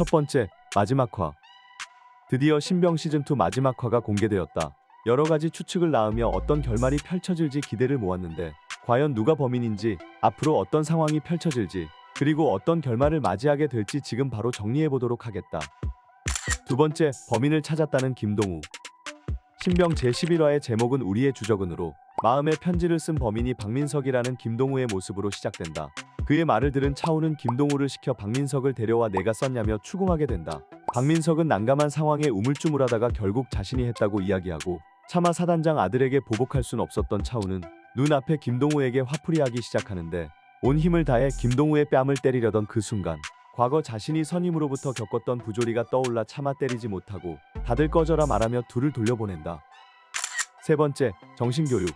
첫 번째, 마지막 화. 드디어 신병 시즌2 마지막 화가 공개되었다. 여러 가지 추측을 낳으며 어떤 결말이 펼쳐질지 기대를 모았는데, 과연 누가 범인인지, 앞으로 어떤 상황이 펼쳐질지, 그리고 어떤 결말을 맞이하게 될지 지금 바로 정리해 보도록 하겠다. 두 번째, 범인을 찾았다는 김동우. 신병 제11화의 제목은 우리의 주적은으로 마음의 편지를 쓴 범인이 박민석이라는 김동우의 모습으로 시작된다. 그의 말을 들은 차우는 김동우를 시켜 박민석을 데려와 내가 썼냐며 추궁하게 된다. 박민석은 난감한 상황에 우물쭈물하다가 결국 자신이 했다고 이야기하고 차마 사단장 아들에게 보복할 순 없었던 차우는 눈앞에 김동우에게 화풀이하기 시작하는데 온 힘을 다해 김동우의 뺨을 때리려던 그 순간 과거 자신이 선임으로부터 겪었던 부조리가 떠올라 차마 때리지 못하고 다들 꺼져라 말하며 둘을 돌려보낸다. 세 번째, 정신교육.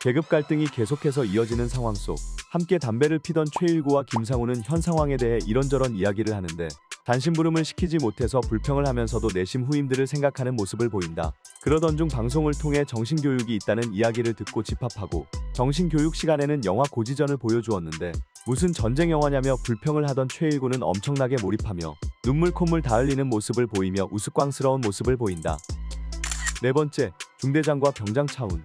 계급 갈등이 계속해서 이어지는 상황 속 함께 담배를 피던 최일구와 김상우는 현 상황에 대해 이런저런 이야기를 하는데 단심부름을 시키지 못해서 불평을 하면서도 내심 후임들을 생각하는 모습을 보인다. 그러던 중 방송을 통해 정신교육이 있다는 이야기를 듣고 집합하고 정신교육 시간에는 영화 고지전을 보여주었는데 무슨 전쟁 영화냐며 불평을 하던 최일구는 엄청나게 몰입하며 눈물 콧물 다 흘리는 모습을 보이며 우스꽝스러운 모습을 보인다. 네 번째, 중대장과 병장 차운.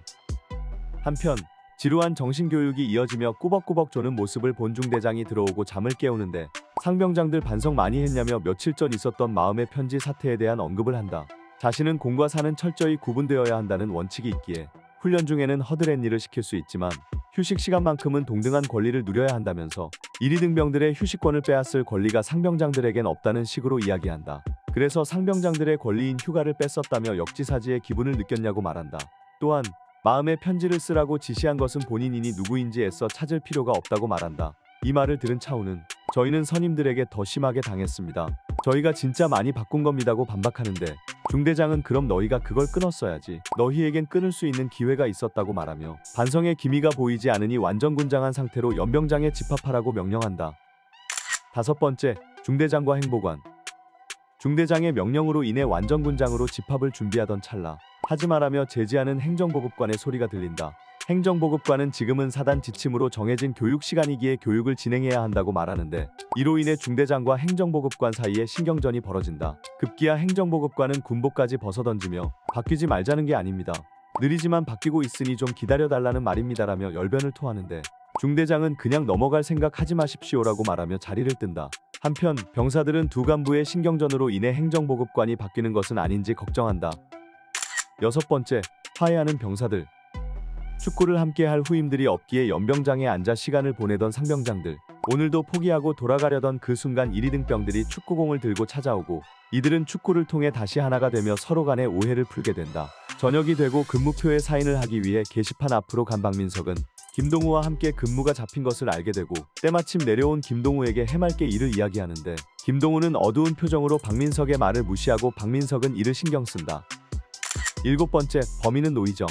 한편 지루한 정신교육이 이어지며 꾸벅꾸벅 조는 모습을 본 중대장이 들어오고 잠을 깨우는데 상병장들 반성 많이 했냐며 며칠 전 있었던 마음의 편지 사태에 대한 언급을 한다. 자신은 공과 사는 철저히 구분되어야 한다는 원칙이 있기에 훈련 중에는 허드렛 일을 시킬 수 있지만 휴식 시간만큼은 동등한 권리를 누려야 한다면서 이리 등병들의 휴식권을 빼앗을 권리가 상병장들에겐 없다는 식으로 이야기한다. 그래서 상병장들의 권리인 휴가를 뺐었다며 역지사지의 기분을 느꼈냐고 말한다. 또한 마음의 편지를 쓰라고 지시한 것은 본인이니 누구인지 애써 찾을 필요가 없다고 말한다. 이 말을 들은 차우는 저희는 선임들에게 더 심하게 당했습니다. 저희가 진짜 많이 바꾼 겁니다고 반박하는데 중대장은 그럼 너희가 그걸 끊었어야지. 너희에겐 끊을 수 있는 기회가 있었다고 말하며 반성의 기미가 보이지 않으니 완전 군장한 상태로 연병장에 집합하라고 명령한다. 다섯 번째, 중대장과 행보관. 중대장의 명령으로 인해 완전 군장으로 집합을 준비하던 찰나 하지 말라며 제지하는 행정보급관의 소리가 들린다. 행정보급관은 지금은 사단 지침으로 정해진 교육 시간이기에 교육을 진행해야 한다고 말하는데 이로 인해 중대장과 행정보급관 사이에 신경전이 벌어진다. 급기야 행정보급관은 군복까지 벗어던지며 바뀌지 말자는 게 아닙니다. 느리지만 바뀌고 있으니 좀 기다려달라는 말입니다라며 열변을 토하는데 중대장은 그냥 넘어갈 생각 하지 마십시오라고 말하며 자리를 뜬다. 한편 병사들은 두 간부의 신경전으로 인해 행정보급관이 바뀌는 것은 아닌지 걱정한다. 여섯 번째, 화해하는 병사들. 축구를 함께 할 후임들이 없기에 연병장에 앉아 시간을 보내던 상병장들. 오늘도 포기하고 돌아가려던 그 순간 이리등병들이 축구공을 들고 찾아오고 이들은 축구를 통해 다시 하나가 되며 서로 간의 오해를 풀게 된다. 저녁이 되고 근무표에 사인을 하기 위해 게시판 앞으로 간 박민석은 김동우와 함께 근무가 잡힌 것을 알게 되고 때마침 내려온 김동우에게 해맑게 이를 이야기하는데 김동우는 어두운 표정으로 박민석의 말을 무시하고 박민석은 이를 신경 쓴다. 일곱 번째, 범인은 노희정.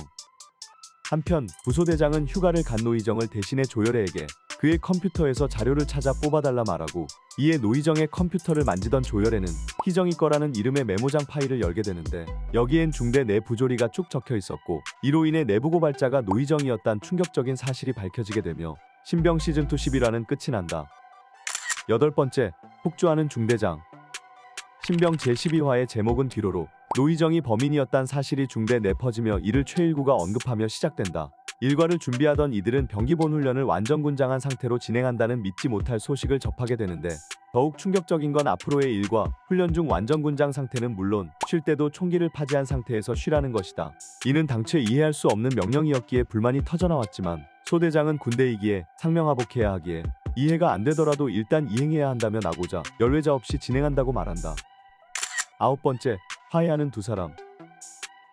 한편 부소대장은 휴가를 간 노희정을 대신해 조열애에게 그의 컴퓨터에서 자료를 찾아 뽑아달라 말하고 이에 노희정의 컴퓨터를 만지던 조열애는 희정이 거라는 이름의 메모장 파일을 열게 되는데 여기엔 중대 내 부조리가 쭉 적혀 있었고 이로 인해 내부 고발자가 노희정이었단 충격적인 사실이 밝혀지게 되며 신병 시즌2 11화는 끝이 난다. 여덟 번째, 폭주하는 중대장. 신병 제12화의 제목은 뒤로로 노희정이 범인이었단 사실이 중대 내 퍼지며 이를 최일구가 언급하며 시작된다. 일과를 준비하던 이들은 병기본 훈련을 완전 군장한 상태로 진행한다는 믿지 못할 소식을 접하게 되는데 더욱 충격적인 건 앞으로의 일과 훈련 중 완전 군장 상태는 물론 쉴 때도 총기를 파지한 상태에서 쉬라는 것이다. 이는 당최 이해할 수 없는 명령이었기에 불만이 터져나왔지만 소대장은 군대이기에 상명하복해야 하기에 이해가 안 되더라도 일단 이행해야 한다며 나고자 열외자 없이 진행한다고 말한다. 아홉 번째, 화해하는 두 사람.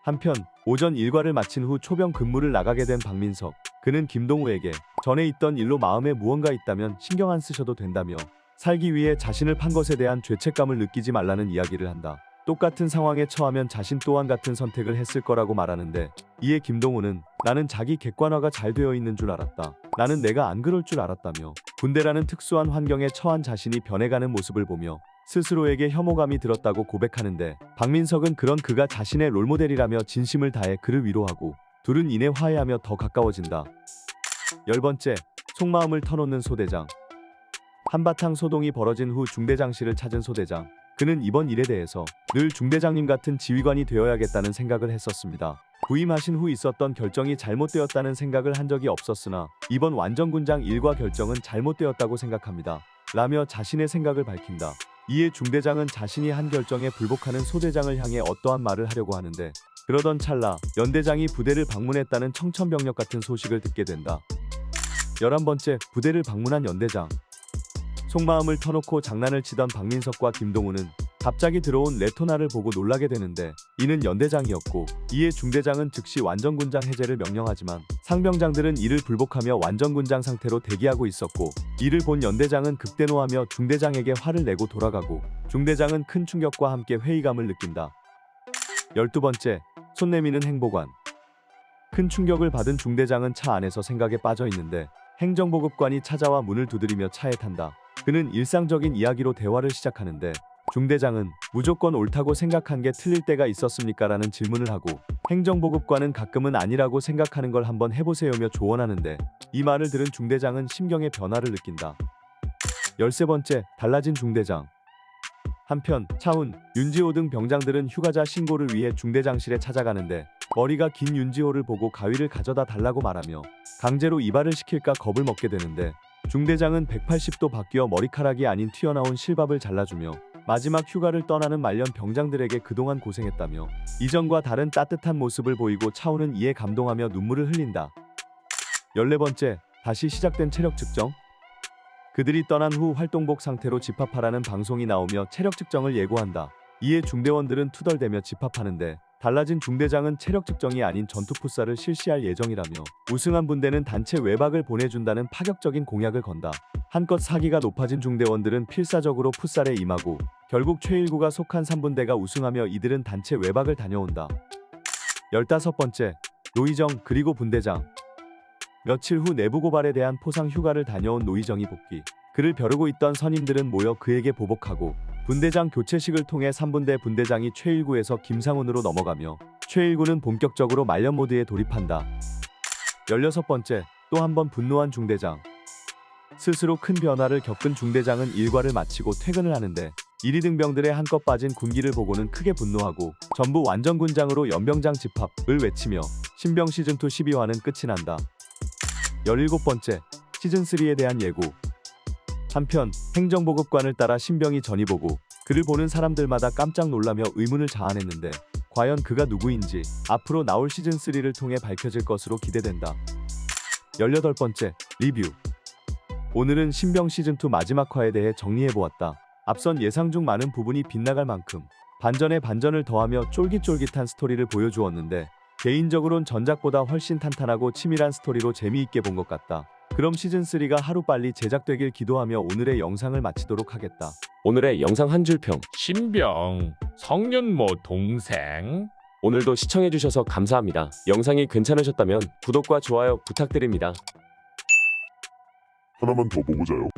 한편 오전 일과를 마친 후 초병 근무를 나가게 된 박민석. 그는 김동우에게 전에 있던 일로 마음에 무언가 있다면 신경 안 쓰셔도 된다며 살기 위해 자신을 판 것에 대한 죄책감을 느끼지 말라는 이야기를 한다. 똑같은 상황에 처하면 자신 또한 같은 선택을 했을 거라고 말하는데 이에 김동우는 나는 자기 객관화가 잘 되어 있는 줄 알았다. 나는 내가 안 그럴 줄 알았다며 군대라는 특수한 환경에 처한 자신이 변해가는 모습을 보며 스스로에게 혐오감이 들었다고 고백하는데 박민석은 그런 그가 자신의 롤모델이라며 진심을 다해 그를 위로하고 둘은 이내 화해하며 더 가까워진다. 열 번째, 속마음을 터놓는 소대장. 한바탕 소동이 벌어진 후 중대장실을 찾은 소대장. 그는 이번 일에 대해서 늘 중대장님 같은 지휘관이 되어야겠다는 생각을 했었습니다. 부임하신 후 있었던 결정이 잘못되었다는 생각을 한 적이 없었으나 이번 완전군장 일과 결정은 잘못되었다고 생각합니다. 라며 자신의 생각을 밝힌다. 이에 중대장은 자신이 한 결정에 불복하는 소대장을 향해 어떠한 말을 하려고 하는데 그러던 찰나 연대장이 부대를 방문했다는 청천벽력 같은 소식을 듣게 된다. 11번째 부대를 방문한 연대장 속마음을 터놓고 장난을 치던 박민석과 김동우는 갑자기 들어온 레토나를 보고 놀라게 되는데 이는 연대장이었고 이에 중대장은 즉시 완전군장 해제를 명령하지만 상병장들은 이를 불복하며 완전군장 상태로 대기하고 있었고 이를 본 연대장은 극대노하며 중대장에게 화를 내고 돌아가고 중대장은 큰 충격과 함께 회의감을 느낀다. 12번째 손 내미는 행보관 큰 충격을 받은 중대장은 차 안에서 생각에 빠져 있는데 행정보급관이 찾아와 문을 두드리며 차에 탄다. 그는 일상적인 이야기로 대화를 시작하는데 중대장은 무조건 옳다고 생각한 게 틀릴 때가 있었습니까? 라는 질문을 하고 행정보급관은 가끔은 아니라고 생각하는 걸 한번 해보세요며 조언하는데 이 말을 들은 중대장은 심경의 변화를 느낀다. 13번째 달라진 중대장 한편 차훈, 윤지호 등 병장들은 휴가자 신고를 위해 중대장실에 찾아가는데 머리가 긴 윤지호를 보고 가위를 가져다 달라고 말하며 강제로 이발을 시킬까 겁을 먹게 되는데 중대장은 180도 바뀌어 머리카락이 아닌 튀어나온 실밥을 잘라주며 마지막 휴가를 떠나는 말년 병장들에게 그동안 고생했다며 이전과 다른 따뜻한 모습을 보이고 차오는 이에 감동하며 눈물을 흘린다. 14번째, 다시 시작된 체력 측정? 그들이 떠난 후 활동복 상태로 집합하라는 방송이 나오며 체력 측정을 예고한다. 이에 중대원들은 투덜대며 집합하는데 달라진 중대장은 체력 측정이 아닌 전투 풋살을 실시할 예정이라며 우승한 분대는 단체 외박을 보내준다는 파격적인 공약을 건다. 한껏 사기가 높아진 중대원들은 필사적으로 풋살에 임하고 결국 최일구가 속한 3분대가 우승하며 이들은 단체 외박을 다녀온다. 15번째 노희정 그리고 분대장 며칠 후 내부 고발에 대한 포상 휴가를 다녀온 노희정이 복귀. 그를 벼르고 있던 선임들은 모여 그에게 보복하고 분대장 교체식을 통해 3분대 분대장이 최일구에서 김상훈으로 넘어가며 최일구는 본격적으로 말년 모드에 돌입한다. 16번째 또 한 번 분노한 중대장 스스로 큰 변화를 겪은 중대장은 일과를 마치고 퇴근을 하는데 이리 등병들의 한껏 빠진 군기를 보고는 크게 분노하고 전부 완전군장으로 연병장 집합을 외치며 신병 시즌2 12화는 끝이 난다. 17번째 시즌3에 대한 예고 한편 행정보급관을 따라 신병이 전이보고 그를 보는 사람들마다 깜짝 놀라며 의문을 자아냈는데 과연 그가 누구인지 앞으로 나올 시즌3를 통해 밝혀질 것으로 기대된다. 18번째 리뷰 오늘은 신병 시즌2 마지막 화에 대해 정리해보았다. 앞선 예상 중 많은 부분이 빗나갈 만큼 반전에 반전을 더하며 쫄깃쫄깃한 스토리를 보여주었는데 개인적으론 전작보다 훨씬 탄탄하고 치밀한 스토리로 재미있게 본 것 같다. 그럼 시즌3가 하루빨리 제작되길 기도하며 오늘의 영상을 마치도록 하겠다. 오늘의 영상 한 줄 평. 신병 성년모 동생 오늘도 시청해주셔서 감사합니다. 영상이 괜찮으셨다면 구독과 좋아요 부탁드립니다. 하나만 더 보고 자요.